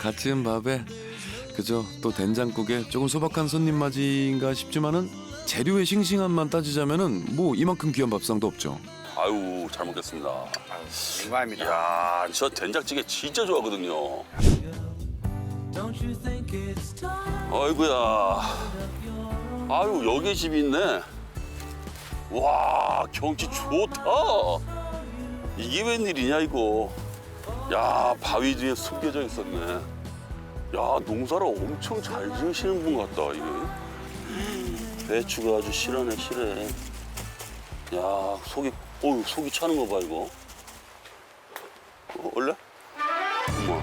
갓 지은 밥에 그저 또 된장국에 조금 소박한 손님 맞이인가 싶지만은 재료의 싱싱함만 따지자면은 뭐 이만큼 귀한 밥상도 없죠. 아유 잘 먹겠습니다. 영광입니다. 이야 저 된장찌개 진짜 좋아하거든요. 아이고야. 아유 여기 집이 있네. 와 경치 좋다. 이게 웬일이냐 이거. 야 바위 뒤에 숨겨져 있었네. 야 농사를 엄청 잘 지으시는 분 같다 이게. 배추가 아주 실하네 실해. 야 속이 어우 속이 차는 거 봐 이거. 어, 원래? 어머.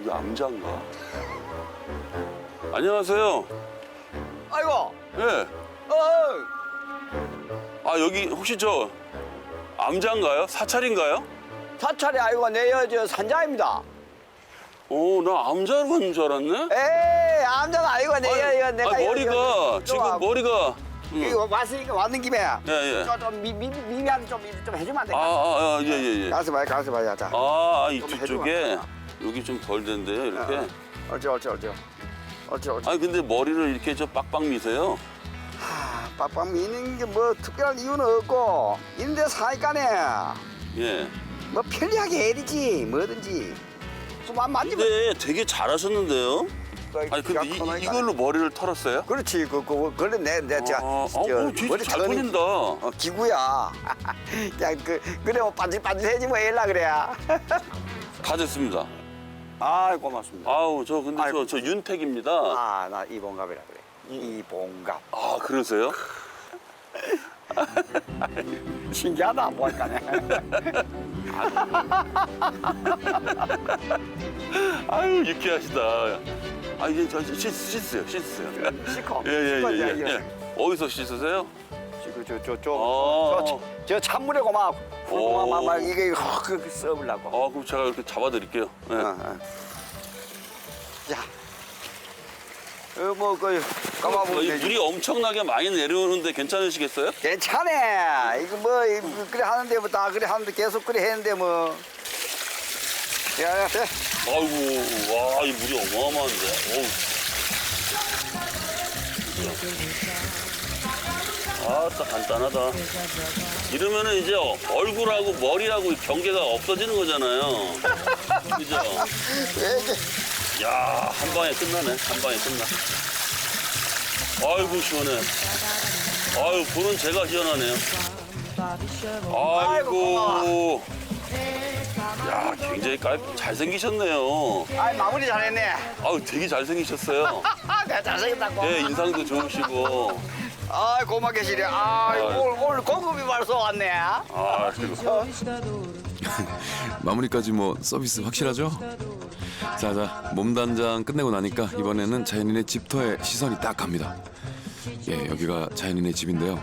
이게 암자인가? 안녕하세요. 아이고, 예. 어, 아 여기 혹시 저 암자인가요? 사찰인가요? 사찰이 아이고 내 여저 산자입니다. 어, 나 암자로 가는 줄 알았네. 에이, 암자가 아이고 내 아니, 여 내가 여- 머리가 여- 지금 여- 머리가. 응. 이거 왔으니까 왔는 김에 예, 예. 저좀 미미미미한 좀, 좀 해주면 안 돼? 아, 아, 아, 예, 예, 예. 가서 봐요, 가서 봐요, 자. 아, 이좀 뒤쪽에 해주면 여기 좀 덜 된대요, 이렇게. 어. 어쩌 어쩌 어쩌 어쩌 어쩌. 아니 근데 머리를 이렇게 저 빡빡 미세요. 하, 빡빡 미는 게 뭐 특별한 이유는 없고 이런데 사니까네 예. 뭐 편리하게 해야지 뭐든지 좀만 만지면 근데 되게 잘하셨는데요. 아니 근데 이, 이걸로 머리를 털었어요? 그렇지 그, 그 그래 내내저 아, 어, 어, 진짜 잘 걸린다. 어, 기구야 그냥 그 그래 뭐 반질반질해지 뭐 일라 그래야 다 됐습니다. 아 고맙습니다 아우 저 근데 아이고. 저, 저 윤택입니다. 아나 이봉갑이라 그래 이봉갑 아 그러세요? 신기하다 보니까네 아유 유쾌하시다. 아 이제 저 씻, 씻으세요, 씻으세요. 예예예 시커, 예, 야, 이거. 예. 어디서 씻으세요? 지금 저 저저 어. 저, 저 찬물에 고마 오. 고마 막 이게 그 써보려고 어 그럼 제가 이렇게 잡아드릴게요. 예. 어, 어. 야, 어, 뭐, 그, 까마보면 되지. 물이 엄청나게 많이 내려오는데 괜찮으시겠어요? 괜찮아. 이거 뭐, 이- 뭐 그래 하는데 뭐 다 그래 하는데 계속 그래 했는데 뭐. 야, 야, 돼. 아이고 와 이 물이 어마어마한데. 어우. 아따 간단하다. 이러면은 이제 얼굴하고 머리하고 경계가 없어지는 거잖아요. 그죠? 왜 이게. 야, 한 방에 끝나네. 한 방에 끝나. 아이고, 시원해. 아유, 불은 제가 시원하네요. 아이고. 야, 굉장히 깔, 잘생기셨네요. 아이, 마무리 잘했네. 아유, 되게 잘생기셨어요. 내가 잘생겼다고. 예, 인상도 좋으시고. 아이, 고맙게 시래. 아, 아유. 오늘, 오늘 고급이 말소 왔네. 아, 그리고. 마무리까지 뭐 서비스 확실하죠? 자자 몸단장 끝내고 나니까 이번에는 자연인의 집터에 시선이 딱 갑니다. 예 여기가 자연인의 집인데요.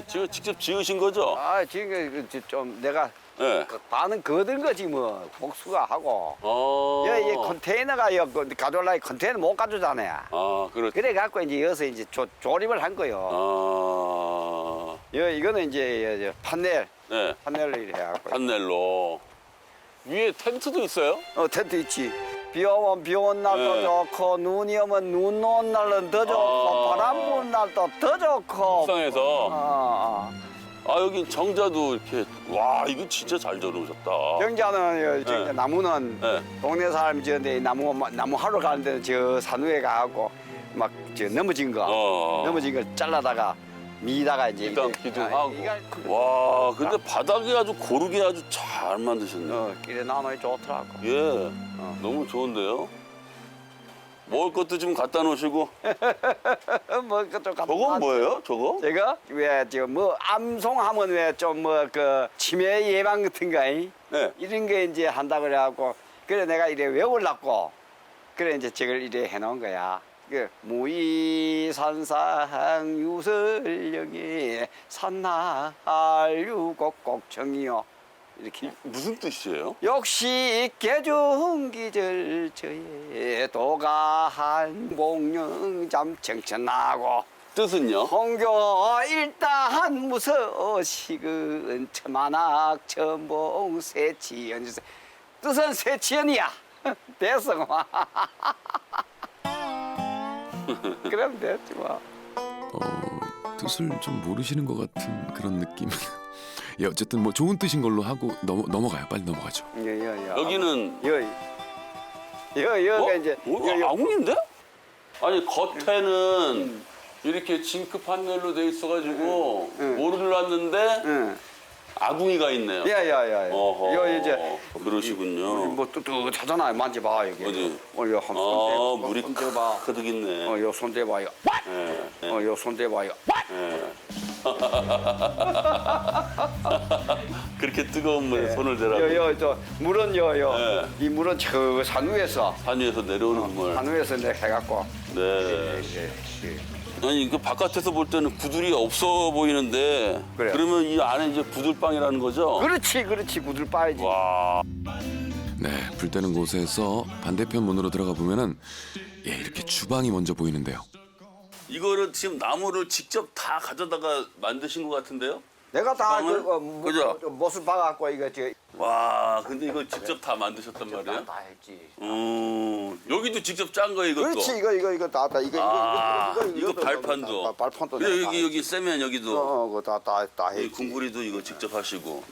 아, 이거 지금 직접 지으신 거죠? 아, 지금 그, 좀 내가 예. 그 반은 거든 거지 뭐. 복수가 하고. 어. 여, 이 컨테이너가 여, 그 가져올라 컨테이너 못 가져잖아요. 아, 그렇죠. 그래 갖고 이제 여기서 이제 조, 조립을 한 거요. 아. 여, 이거는 이제 여, 여, 판넬, 네. 판넬로 이래 해갖고. 판넬로. 위에 텐트도 있어요? 어, 텐트 있지. 비 오면 비 오는 날도 네. 좋고, 눈이 오면 눈 오는 날은 더 좋고, 아. 바람 부는 날도 더 좋고. 옥상에서. 아, 아 여기 정자도 이렇게 와 이거 진짜 잘 저놓으셨다. 아. 경자는 여, 저, 네. 나무는 네. 동네 사람이 저런데 나무, 나무 하러 가는데 저 산후에 가갖고 막 저 넘어진 거. 어. 넘어진 걸 잘라다가 미다가 이제 일단 이게- 기둥하고. 아, 이거 와 근데 바닥이 아주 고르게 아주 잘 만드셨네. 어, 길에 나눠 좋더라고. 예, 너무 좋은데요. 먹을 것도 좀 갖다 놓으시고. 뭐 그쪽 저건 뭐예요? 저거? 제가 왜저뭐 암송하면 왜 좀 뭐 그 치매 예방 같은 거 이? 네. 이런 게 이제 한다 그래갖고 그래 내가 이래 외우려고 그래 이제 저걸 이래 해놓은 거야. 그 무이산상 유설령이 산날 유곡곡청이요 이렇게 무슨 뜻이에요? 역시 개중기절 저에 도가한 공룡잠 청천하고 뜻은요? 홍교 일단 무서시근 천만악 천봉 세치연 뜻은 세치연이야 됐어 그럼 됐지 뭐 어, 뜻을 좀 모르시는 것 같은 그런 느낌. 예, 어쨌든 뭐 좋은 뜻인 걸로 하고 넘어, 넘어가요. 빨리 넘어가죠. 여 여여 여기는 여 여여가 어? 이제 어? 여, 여. 아궁인데? 아니 겉에는 이렇게 징크 판넬로 돼 있어가지고 응. 모를 놨는데 응. 아궁이가 있네요. 야야야 어허. 여 이제 그러시군요. 뭐 뜨뜻하잖아 만져봐 여기 어디? 어여 한번 아손 물이 손 대봐 가득 있네. 어여 손 대봐 이거 예, 예, 어여 손 대봐 이거 예. 그렇게 뜨거운 물에 손을 대라고 여여 저 물은 여여 네. 이 물은 저 산 위에서 산 위에서 내려오는 물. 산 위에서 내 해갖고 네. 이제 아니 이거 바깥에서 볼 때는 구들이 없어 보이는데 그래. 그러면 이 안에 이제 구들방이라는 거죠? 그렇지 그렇지 구들 빠야지 와. 네, 불 때는 곳에서 반대편 문으로 들어가 보면은 예, 이렇게 주방이 먼저 보이는데요. 이거를 지금 나무를 직접 다 가져다가 만드신 것 같은데요? 내가 다 방을? 그, 어, 뭐, 그죠? 저 못을 박았고 이거 저 와, 근데 이거 직접 다 만드셨단 다, 말이에요? 다 했지 음, 여기도 직접 짠 거예요, 이것도? 그렇지 이거 이거 이거 다 다 이거 아, 이거 이거 이것도 발판도. 다, 다, 발판도 내가 여기 다 여기 세면 여기도 어, 그거 다다다 이 했지 궁구리도 이거 직접 하시고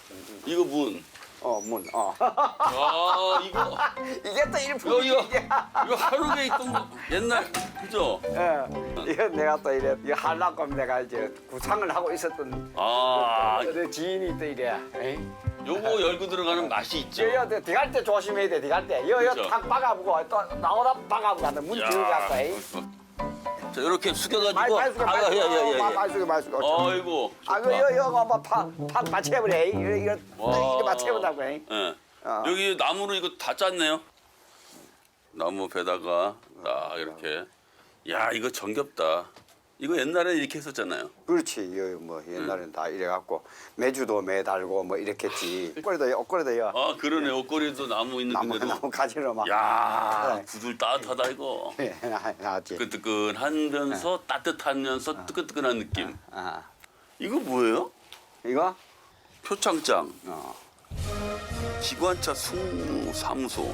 이거 문. 어 문 어 아, 이거 이게 또 이거 일품 이거 이거 하루에 있던 거 옛날 그죠? 예, 이거 내가 또 이래 이거 하려고 하면 내가 이제 구상을 하고 있었던 아, 내 지인이 또 이래 에이? 요거 열고 들어가는 맛이 있죠. 여 여 들어갈 때 조심해야 돼 들어갈 때 여 여 그렇죠. 탁 박아보고 또 나오다 박아보고 하는 문 야. 들어갖고 에이 자, 이렇게 숙여가지고. 많이 많이 숙여 많이 아, 예, 예, 예, 숙여 예. 많이 숙여 많이 숙여 아이고. 아, 그 좋다. 여, 여가 뭐팍팍 맞춰버려. 이거 이거 이거 맞춰본다고. 해. 예. 어. 여기 나무로 이거 다 짰네요. 나무 배다가 딱 이렇게. 야 이거 정겹다. 이거 옛날에 이렇게 했었잖아요. 그렇지. 여, 뭐 옛날엔 다 이래갖고 매주도 매달고 뭐 이렇겠지. 옷걸이도 여, 옷걸이도 여. 아 그러네 옷걸이도 나무 있는 나무 데도. 나무 가지로 막. 야 그래. 구들 따뜻하다 이거. 예, 나- 나왔지. 뜨끈뜨끈하면서 따뜻하면서 뜨끈뜨끈한 느낌. 아, 이거 뭐예요? 이거 표창장, 어, 기관차 승무 사무소,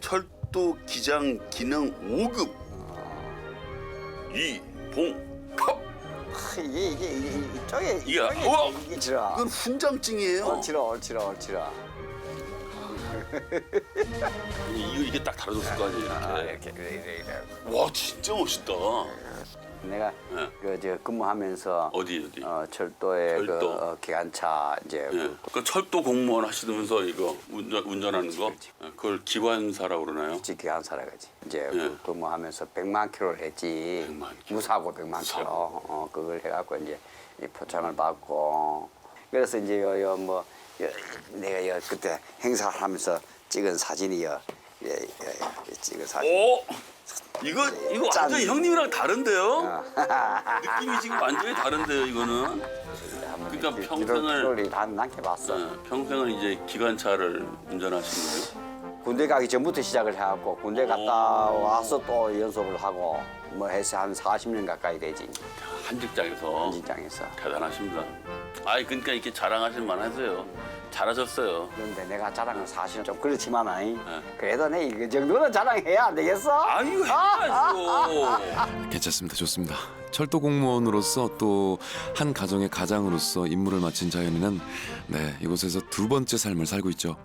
철도 기장 기능 5급, 이 봉컵. 크, 이게 이게 이게 이쪽에 이게, 이쪽에 우와! 이게 지라. 이건 훈장증이에요. 옳지라 옳지라 옳지라. 이거 이게 딱 달아줬을 거 아니에요 아, 이렇게. 이렇게 그래 이래. 와 진짜 멋있다. 내가 네. 그저 근무하면서 어디 어디? 어, 철도에 그 철도. 어, 기관차 이제 예. 그그 철도 공무원 하시면서 이거 운전 운전하는 거, 그렇지. 예, 그걸 기관사라고 그러나요? 기관사라 그지. 이제 예. 그 근무하면서 100만 킬로를 했지. 100만 킬로. 무사고 100만 무사고. 킬로. 어, 그걸 해갖고 이제 이 포장을 받고 그래서 이제 요, 요 뭐, 요, 내가 요 그때 행사를 하면서 찍은 사진이요. 예, 예, 예, 찍은 사진. 오, 이거 이거 짠. 완전 히 형님이랑 다른데요? 어. 느낌이 지금 완전히 다른데요 이거는. 그러니까 평생을- 난 남게 봤어. 예, 평생을 이제 기관차를 운전하신 거예요? 군대 가기 전부터 시작을 해갖고 군대 갔다 와서 또 연습을 하고 뭐 해서 한 40년 가까이 되지 한 직장에서 직장에서. 대단하십니다. 아이 그러니까 이렇게 자랑하실 만하세요. 잘하셨어요. 그런데 내가 자랑은 사실은 좀 그렇지만 아이 네. 그래도 내 이 정도는 자랑해야 안 되겠어? 아유 해야죠. 괜찮습니다. 좋습니다. 철도 공무원으로서 또 한 가정의 가장으로서 임무를 마친 자연이는 네, 이곳에서 두 번째 삶을 살고 있죠.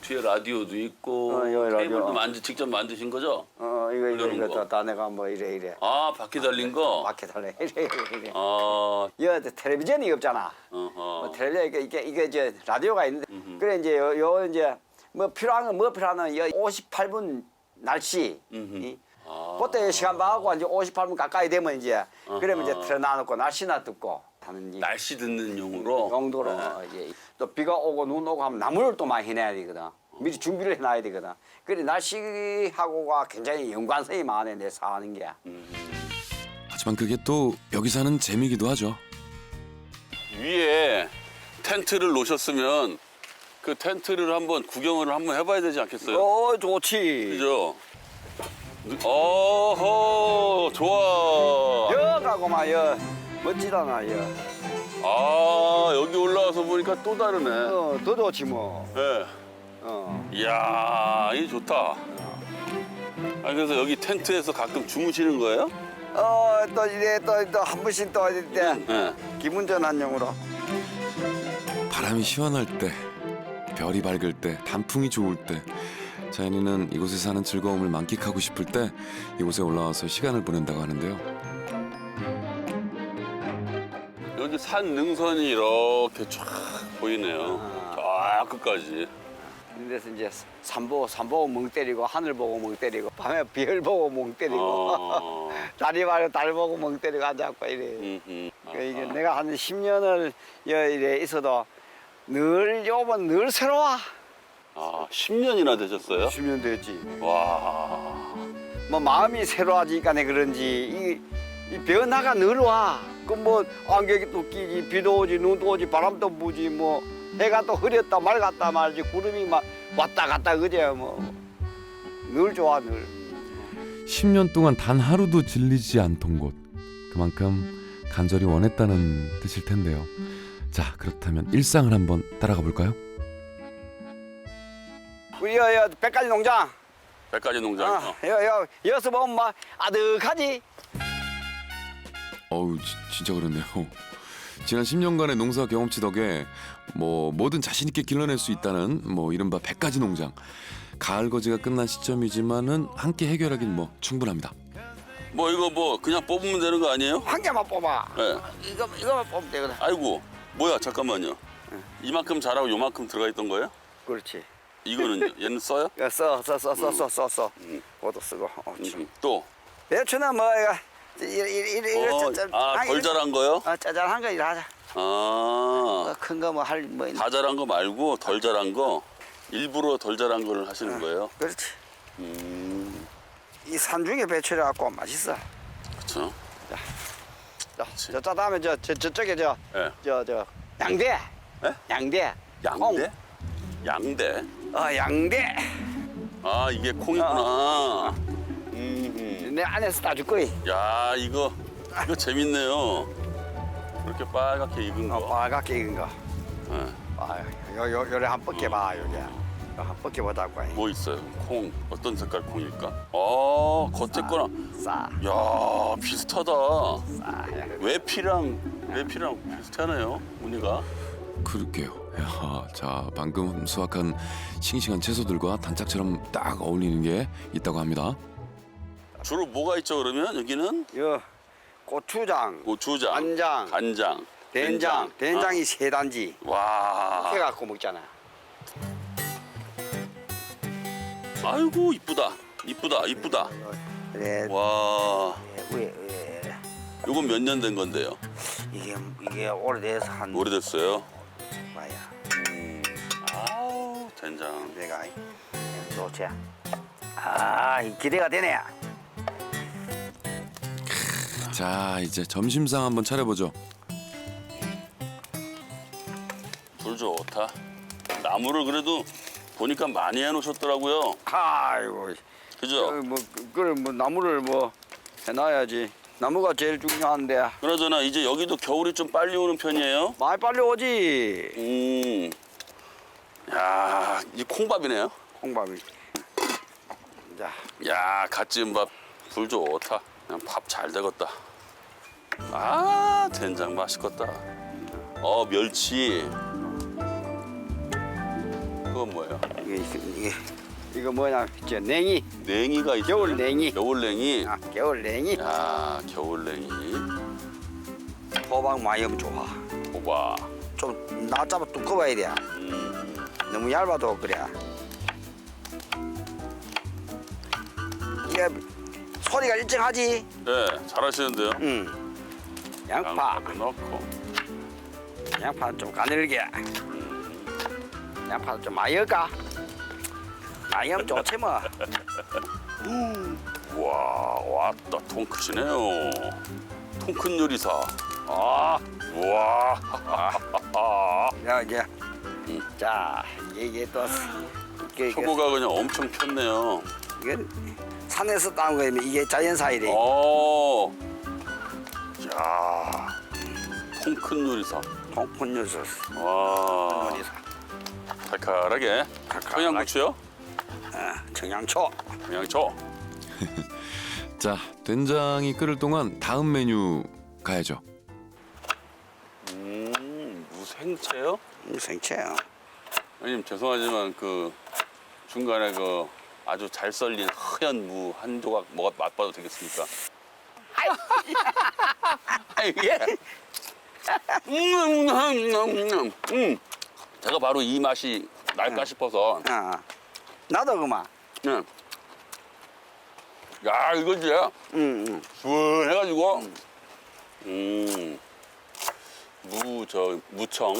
뒤에 라디오도 있고 어, 여기 라디오. 테이블도 만지 직접 만드신 거죠? 어 이거 이거 이거 거. 다, 다 내가 뭐 이래 이래 아 바퀴 달린 거. 마켓 할래 이래 이래 이래 아, 여 텔레비전이 없잖아 어허. 뭐 텔레비전 이게 이게 이게 이제 라디오가 있는데 그래 이제 요, 요 이제 뭐 필요한 건 뭐 필요하는 여 58분 날씨. 이 아. 그때 시간 봐갖고 이제 58분 가까이 되면 이제 그러면 이제. 틀어놔놓고 날씨나 듣고 이 날씨 듣는 용으로. 용도로 네. 이제 또 비가 오고 눈 오고 하면 나무를 또 많이 해놔야 되거든. 미리 준비를 해놔야 되거든. 그래 날씨하고가 굉장히 연관성이 많아 내 사는 게. 하지만 그게 또 여기 사는 재미기도 하죠. 위에 텐트를 놓으셨으면 그 텐트를 한번 구경을 한번 해봐야 되지 않겠어요? 어 좋지. 그죠? 어허 좋아. 여 가고만 여 멋지다나 여. 아 여기 올라와서 보니까 또 다르네. 어, 더 좋지 뭐. 예. 어. 이야 이 좋다. 아 그래서 여기 텐트에서 가끔 주무시는 거예요? 어, 또 이래 또또 한 번씩 또 이때 예. 기분 전환용으로. 바람이 시원할 때, 별이 밝을 때, 단풍이 좋을 때, 자연이는 이곳에 사는 즐거움을 만끽하고 싶을 때 이곳에 올라와서 시간을 보낸다고 하는데요. 여기 산 능선이 이렇게 쫙 보이네요. 저 끝까지. 그래서 이제 산 보고 산 보고 멍 때리고 하늘 보고 멍 때리고 밤에 별 보고 멍 때리고 어. 다리 말고 달 보고 멍 때리고 앉아갖고 이래. 음흠. 그 이게 내가 한 10년을 이래 있어도 늘 요번 늘 새로워. 아 10년이나 되셨어요? 10년 됐지. 와. 뭐 마음이 새로워지니까 내 그런지 이, 이 변화가 늘 와. 그 뭐 안개가 또 끼지, 비도 오지, 눈도 오지, 바람도 부지, 뭐 해가 또 흐렸다 맑았다 말지, 구름이 막 왔다 갔다 그제 뭐 늘 좋아 늘. 10년 동안 단 하루도 질리지 않던 곳. 그만큼 간절히 원했다는 뜻일 텐데요. 자, 그렇다면 일상을 한번 따라가 볼까요? 우리 여, 여 백가지 농장, 백가지 농장. 아, 여, 여, 여기서 보면 막 아득하지. 어우, 지- 진짜 그렇네요. 지난 10년간의 농사 경험치 덕에 뭐 뭐든 자신 있게 길러낼 수 있다는 뭐 이른바 백가지 농장. 가을 거지가 끝난 시점이지만은 함께 해결하긴 뭐 충분합니다. 뭐 이거 뭐 그냥 뽑으면 되는 거 아니에요? 한 개만 뽑아. 예. 이거 이거만 뽑으면 되거든. 아이고 뭐야 잠깐만요. 이만큼 자라고 요만큼 들어가 있던 거예요? 그렇지. 이거는요? 얘는 써요? 써써 써 써 써 써 써. 음. 그것도 쓰고. 어, 참. 음, 또. 배추는 뭐 이거 이래 이래 이래 어, 아, 덜 자란 거요? 아 짜잘한 거 이래 하자. 아, 큰 거 뭐 할 뭐 있나? 다 자란 거 말고 덜 자란 거 일부러 덜 자란 거를 하시는 거예요? 그렇지. 음, 이 산 중에 배추를 갖고 맛있어. 그렇죠. 자, 저, 저 다음에 저, 저 저쪽에 저, 예. 저, 저 양대. 예? 양대. 양대? 양대? 콩. 어, 양대. 아, 이게 콩이구나. 음, 내 안에서 따줄 거이. 야, 이거 이거 재밌네요. 이렇게 빨갛게 익은 어, 거. 빨갛게 익은 거. 예. 아, 요, 요, 요래 한 뻗게 봐, 요래. 요한 뻗게 보자고. 뭐 있어요? 콩 어떤 색깔 콩일까? 아, 겉에 거랑 싸, 야 비슷하다. 싸. 외피랑 외피랑 비슷하네요. 무늬가. 그럴게요. 야, 자, 방금 수확한 싱싱한 채소들과 단짝처럼 딱 어울리는 게 있다고 합니다. 주로 뭐가 있죠 그러면 여기는 요 고추장, 고추장, 간장, 간장, 된장, 된장이 세 단지. 아, 와, 해갖고 먹잖아. 아이고 이쁘다, 이쁘다, 이쁘다. 그래, 와, 왜, 왜. 요건 몇 년 된 건데요? 이게 이게 오래돼서 한 오래됐어요. 뭐야 음, 아우 된장. 내가 좋지. 아이 기대가 되네. 자, 이제 점심상 한번 차려보죠. 불 좋다. 나무를 그래도 보니까 많이 해놓으셨더라고요. 아이고 그죠? 뭐 그래 뭐 나무를 뭐 해놔야지. 나무가 제일 중요한데 그러잖아 이제 여기도 겨울이 좀 빨리 오는 편이에요. 많이 빨리 오지. 음, 야, 이 콩밥이네요. 콩밥이. 자, 야, 갓 지은 밥 불 좋다. 그냥 밥 잘 되겠다. 아, 된장 맛있겠다. 어, 멸치. 그건 뭐예요? 이게 이게 이거 뭐냐? 저 냉이. 냉이가 있어요. 겨울 냉이. 겨울 냉이. 아 겨울 냉이. 야, 겨울 냉이. 호박 많이 하면 좋아. 호박. 좀 낮잡아 두꺼워야 돼. 음, 너무 얇아도 그래. 이게 소리가 일정하지. 네, 잘하시는데요. 응. 양파, 양파도 넣고. 양파 좀 가늘게. 양파 좀? 많이 하면 좋지 뭐. 와, 왔다. 통 크시네요. 통큰 요리사. 아, 와. 야 이제 자 이게, 이게 또 이게, 이게, 표고가 그냥 엄청 폈네요. 이게 산에서 따는 거예요. 이게 자연사이래. 어. 야. 통큰 요리사. 통큰 요소. 와. 요리사. 칼칼하게. 칼칼하게. 청양고추요? 어, 청양초. 양초. 자 된장이 끓을 동안 다음 메뉴 가야죠. 음, 무생채요? 이 생채요. 형님 죄송하지만 그 중간에 그 아주 잘 썰린 하얀 무한 조각 먹어 맛봐도 되겠습니까? 아이 예. 음, 음, 음, 음, 음. 제가 바로 이 맛이 날까 싶어서 어. 나도 그만. 네. 야 이거지 응, 응. 시원해가지고 음 무 저 무청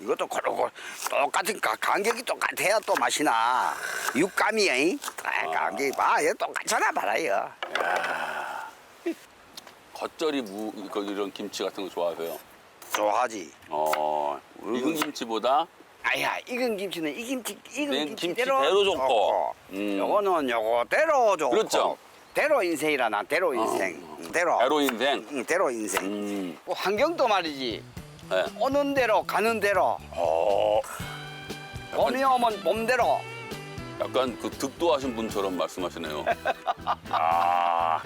이것도 그러고 똑같은 가, 간격이 똑같아야 또 맛이 나. 육감이야. 이? 아, 간격이 봐. 얘 똑같잖아 봐라요. 겉절이 무 이거 이런 김치 같은 거 좋아하세요? 좋아하지. 어 익은 김치보다 아야 익은 김치는 이 김치 익은 네, 김치대로 김치대로 좋고. 음. 요거는 요거대로 좋고. 그렇죠. 대로 인생이라 나 대로 인생. 응, 대로. 대로 인생. 응, 대로 인생. 음. 그 환경도 말이지. 네. 오는 대로 가는 대로. 어. 봄이 오면 봄대로. 약간 그 득도하신 분처럼 말씀하시네요. 아.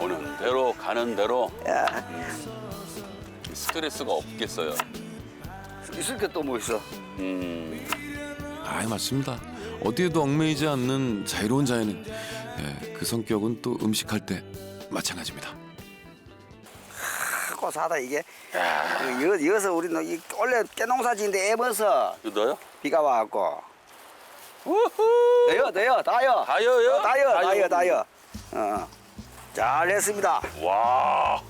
오는 대로 가는 대로 야, 스트레스가 없겠어요. 있을 게 또 뭐 있어? 음. 아 맞습니다. 어디에도 얽매이지 않는 자유로운 자연인 예, 그 성격은 또 음식할 때 마찬가지입니다. 하고 사다 이게. 그 여, 여기서 우리는 이 원래 깨농사지인데 애버서 이거 넣어요? 비가 와갖고. 우후. 돼요, 돼요, 다요. 다요요? 다요, 다요. 다요, 다요. 어. 잘했습니다. 와.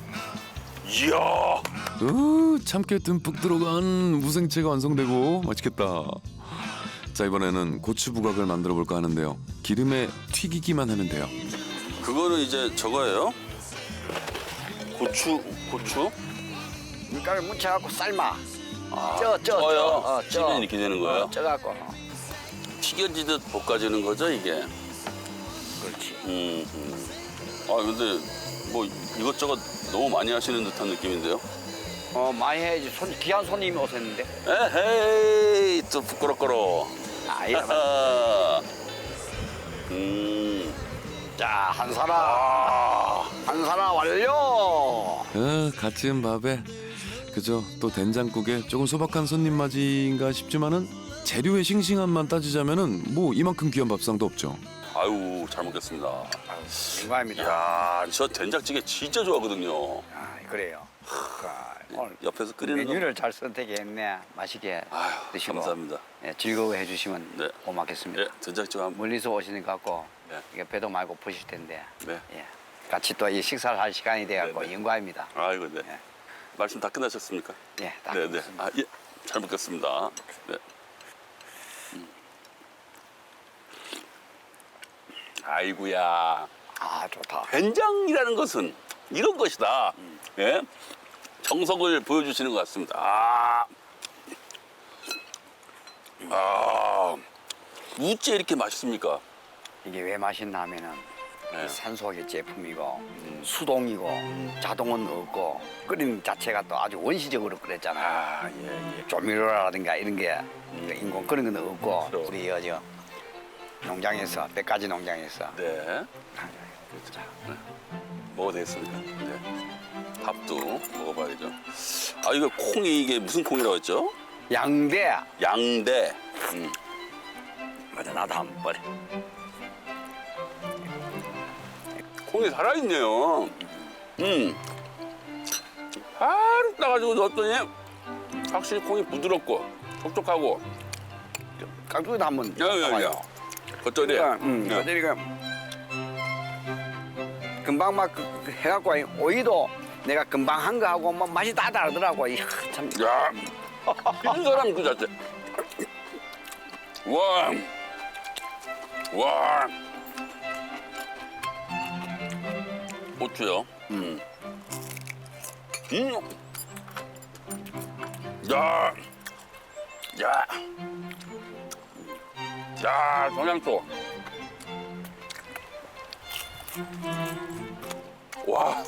이야. 으, 참깨 듬뿍 들어간 무생채가 완성되고 맛있겠다. 자 이번에는 고추 부각을 만들어 볼까 하는데요. 기름에 튀기기만 하면 돼요. 그거는 이제 저거예요? 고추 고추? 밀가루 묻혀갖고 삶아. 아, 쪄, 쪄, 쪄요. 쪄. 어, 쪄. 찌면 이렇게 되는 거예요? 어, 쪄갖고. 튀겨지듯 볶아지는 거죠 이게. 그렇지. 음, 음. 아 근데 뭐 이것저것 너무 많이 하시는 듯한 느낌인데요. 어, 많이 해야지. 손, 귀한 손님이 오셨는데. 에헤이 또 부끄럽거러. 아, 예. 하하. 음. 자, 한 사람. 아. 한 사람 완료. 어, 갓 지은 밥에 그저 또 된장국에 조금 소박한 손님 맞이인가 싶지만은 재료의 싱싱함만 따지자면은 뭐 이만큼 귀한 밥상도 없죠. 아유 잘 먹겠습니다. 인과입니다. 야, 저 된장찌개 진짜 좋아하거든요. 아, 그래요. 그, 오늘 옆에서 끓이는 거. 메뉴를 잘 선택했네. 맛있게 아유, 드시고 감사합니다. 예, 즐거워해 주시면 네. 고맙겠습니다. 예, 된장찌개 한번. 멀리서 오시는 것 같고 네. 이게 배도 말고 부실 텐데 네. 예. 같이 또 이 식사를 할 시간이 돼갖고 네, 네. 영광입니다. 아이고 네. 예. 말씀 다 끝나셨습니까? 예, 다 네, 네. 끝났습니다. 아, 예. 잘 먹겠습니다. 네. 아이고야. 아 좋다. 된장이라는 것은 이런 것이다. 예? 정석을 보여주시는 것 같습니다. 아, 아, 우째 이렇게 맛있습니까? 이게 왜 맛있나 하면은 네. 산소계 제품이고 수동이고 자동은 없고 끓이는 자체가 또 아주 원시적으로 끓였잖아. 아, 예, 예. 조미료라든가 이런 게 인공 그런 건 없고 그렇죠. 우리 여저 농장에서 백 가지 농장에서 네. 자, 먹어도 되겠습니까? 네. 밥도 먹어봐야죠. 아, 이거 콩이 이게 무슨 콩이라고 했죠? 양대 양대. 음. 맞아 나도 한번 버려. 콩이 살아있네요. 음. 바로 따가지고 넣었더니 확실히 콩이 부드럽고 촉촉하고 깍두기도 한번 야야야. 겉절이 그러니까, 음, 네. 그러니까 금방 막 그- 그 해갖고 오이도 내가 금방 한 거 하고 뭐 맛이 다 다르더라고. 이야, 참. 야 피는 사람 그 자체 와 와. 고추요. 음. 음. 야. 야. 야, 청양초. 와,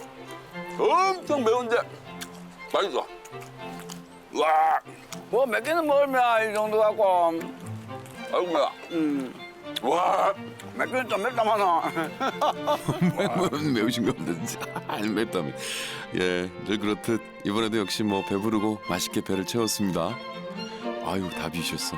엄청 매운데 맛있어. 와, 뭐 몇 개는 먹으면 이 정도 갖고. 아이고 매워. 음, 와, 몇 개는 좀 맵다마나. 매우신 겁니다 진짜. 아, 맵다면 예늘 그렇듯 이번에도 역시 뭐 배부르고 맛있게 배를 채웠습니다. 아유 다 비셨어